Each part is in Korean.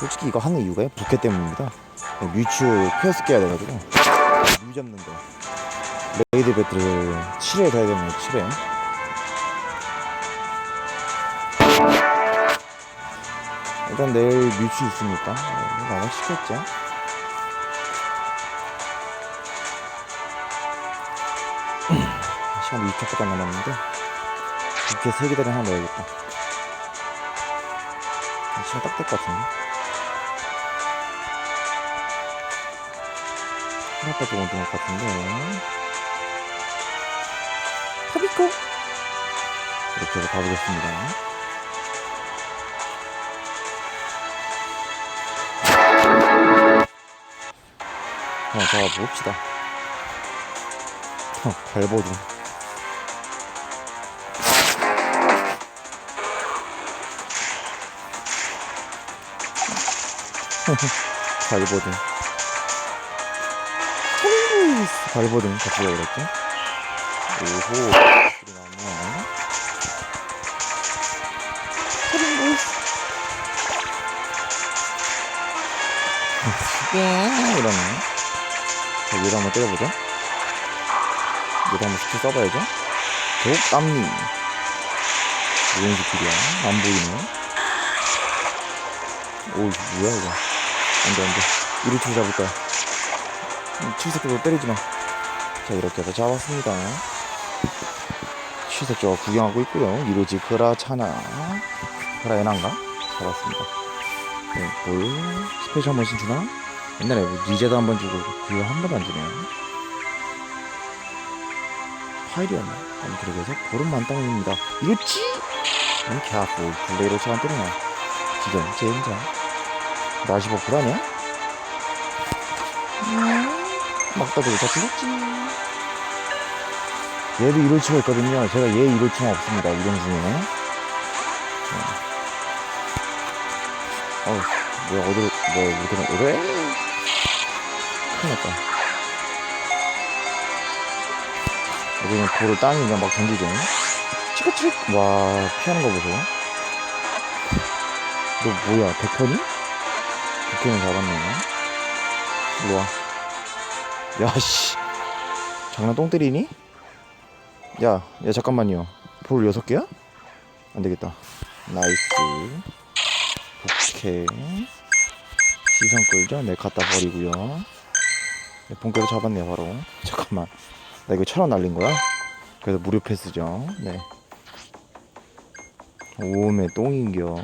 솔직히 이거 하는 이유가요 부캐 때문입니다. 뮤추 퀘스트 깨야 돼가지고. 뮤 잡는 거. 레이드 배틀을 7회 가야 되네요 7회 일단 내일 뮤추 있으니까 네, 나가 시켰죠? 시간 20초밖에 안 남았는데 이렇게 세 개를 하나 넣어야겠다. 시간 딱 될 것 같은데 하나까지 온 것 같은데. 파비코? 이렇게 해서 가보겠습니다. 한번 잡아봅시다. 어, 발버둥. 발버둥 발버둥 해야 그랬죠? 오호 예. 이러네 자 얘도 한번 때려보자 얘도 한번 스킬 써봐야죠. 독땀님 무슨 스킬이야 안 보이네. 오 뭐야 이거? 안 돼 안 돼. 이리 쳐 잡을 거야 치새끼도 때리지 마 자 이렇게 해서 잡았습니다. 치새끼가 구경하고 있고요. 이로지 그라차나. 그라에난가? 잡았습니다. 네, 볼 스페셜 머신 주나? 옛날에 뭐 리제도 한 번 주고 그거 한 번도 안 주네요. 파일이었나? 아무튼 그래서 볼은 만땅입니다. 이로치! 이렇게 하고 블레이로 차안 때리나 지금 젠장 나시버 불하냐? 막 떠들고 잡히겠지 얘도 이로치가 있거든요. 제가 얘 이로치가 없습니다. 이동 중에. 어우 뭐야 어디로 뭐 어디로 어디로 큰일 났다. 여기는 볼을 땅에 그냥 막 던지죠. 치크치크 와 피하는 거 보세요. 너 뭐야 백현이? 백현이 잡았네. 일로 와 야씨. 장난 똥 때리니? 야, 야 잠깐만요. 볼 여섯 개야? 안 되겠다. 나이스. 오케이. 시선 끌죠? 네 갖다 버리고요. 네, 본격으로 잡았네요 바로. 잠깐만. 나 이거 천 원 날린 거야? 그래서 무료 패스죠. 네. 오메 똥인겨.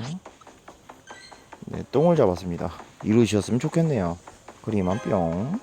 네 똥을 잡았습니다. 이루셨으면 좋겠네요. 그림만 뿅